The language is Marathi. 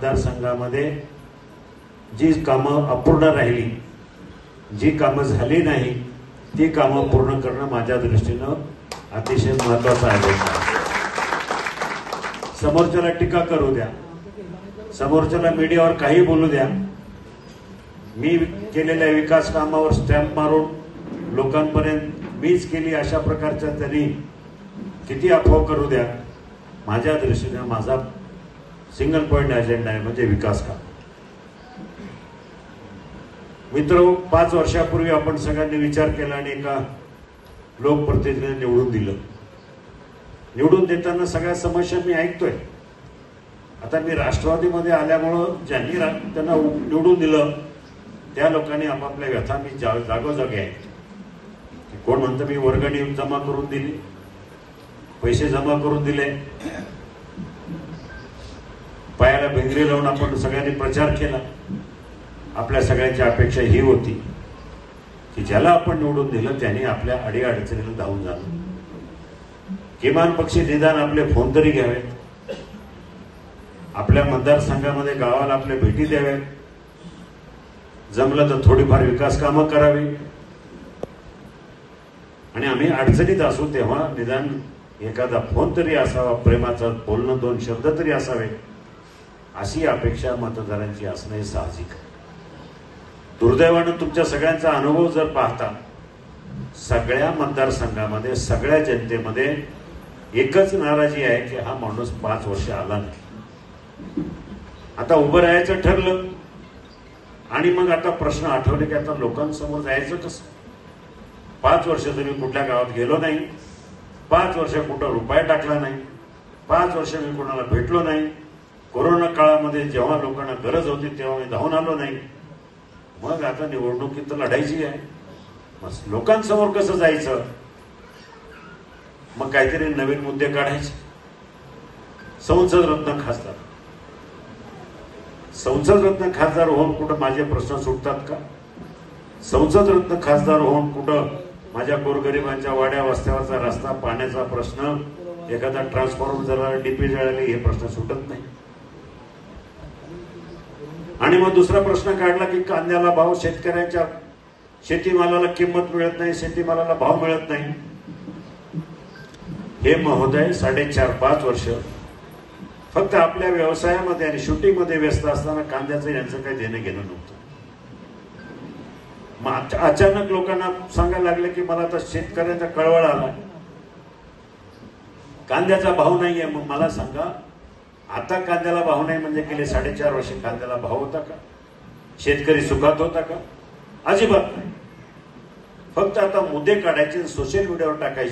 मतदारसंघामध्ये जी कामं अपूर्ण राहिली जी कामं झाली नाही ती कामं पूर्ण करणं माझ्या दृष्टीनं अतिशय महत्वाचं आहे. समोरच्याला टीका करू द्या. समोरच्याला मीडियावर काही बोलू द्या. मी केलेल्या विकास कामावर स्टॅम्प मारून लोकांपर्यंत मीच केली अशा प्रकारच्या त्यांनी किती अफवा करू द्या माझ्या दृष्टीने माझा सिंगल पॉईंट अजेंडा आहे म्हणजे विकास काम. मित्र पाच वर्षापूर्वी आपण सगळ्यांनी विचार केला आणि एका लोकप्रतिनिधीने निवडून दिलं. निवडून देताना सगळ्या समस्या मी ऐकतोय. आता मी राष्ट्रवादीमध्ये आल्यामुळं ज्यांनी रा- त्यांना निवडून दिलं त्या लोकांनी आपापल्या व्यथा मी जा जागोजागी आहे. कोण म्हणतं मी वर्गणी जमा करून दिली पैसे जमा करून दिले पायाला भिंगरी लावून आपण सगळ्यांनी प्रचार केला. आपल्या सगळ्यांची अपेक्षा ही होती की ज्याला आपण निवडून दिलं त्याने आपल्या अडीअडचणीला धावून जाणं किमान पक्षी निदान आपले फोन तरी घ्यावेत. आपल्या मतदारसंघामध्ये गावाला आपल्या भेटी द्याव्यात. जमलं तर थोडीफार विकास कामं करावी. आणि आम्ही अडचणीत असू तेव्हा निदान एखादा फोन तरी असावा प्रेमाचा बोलणं दोन शब्द तरी असावे अशी अपेक्षा मतदारांची असणं हे साहजिक आहे. दुर्दैवानं तुमच्या सगळ्यांचा अनुभव जर पाहता सगळ्या मतदारसंघामध्ये सगळ्या जनतेमध्ये एकच नाराजी आहे की हा माणूस पाच वर्ष आला नाही. आता उभं राहायचं ठरलं आणि मग आता प्रश्न आठवले की आता लोकांसमोर जायचं कसं? पाच वर्ष तरी कुठल्या गावात गेलो नाही पाच वर्ष कुठं रुपये टाकला नाही पाच वर्ष मी कोणाला भेटलो नाही काळामध्ये जेव्हा लोकांना गरज होती तेव्हा मी धावून आलो नाही. मग आता निवडणुकीत तर लढायची आहे. मग लोकांसमोर कसं जायचं? मग काहीतरी नवीन मुद्दे काढायचे. संसद रत्न खासदार. संसद रत्न खासदार होऊन कुठं माझे प्रश्न सुटतात का? संसद रत्न खासदार होऊन कुठं माझ्या गोरगरिबांच्या वाड्या वस्त्यावरचा रस्ता पाण्याचा प्रश्न एखादा ट्रान्सफॉर्मर जरा डीपी जळाली हे प्रश्न सुटत नाही. आणि मग दुसरा प्रश्न काढला की कांद्याला भाव शेतकऱ्यांच्या शेतीमालाला किंमत मिळत नाही शेतीमालाला भाव मिळत नाही. हे महोदय साडेचार पाच वर्ष फक्त आपल्या व्यवसायामध्ये आणि शूटिंगमध्ये व्यस्त असताना कांद्याचं यांचं काही देणं घेणं नव्हतं. मग अचानक लोकांना सांगायला लागले की मला तर शेतकऱ्यांचा कळवळ आला कांद्याचा भाव नाहीये मग मला सांगा आता कांद्याला भाव नाही म्हणजे गेले साडेचार वर्ष कांद्याला भाव होता का? शेतकरी सुखात होता का? अजिबात नाही. फक्त आता मुद्दे काढायचे सोशल मीडियावर टाकायचे.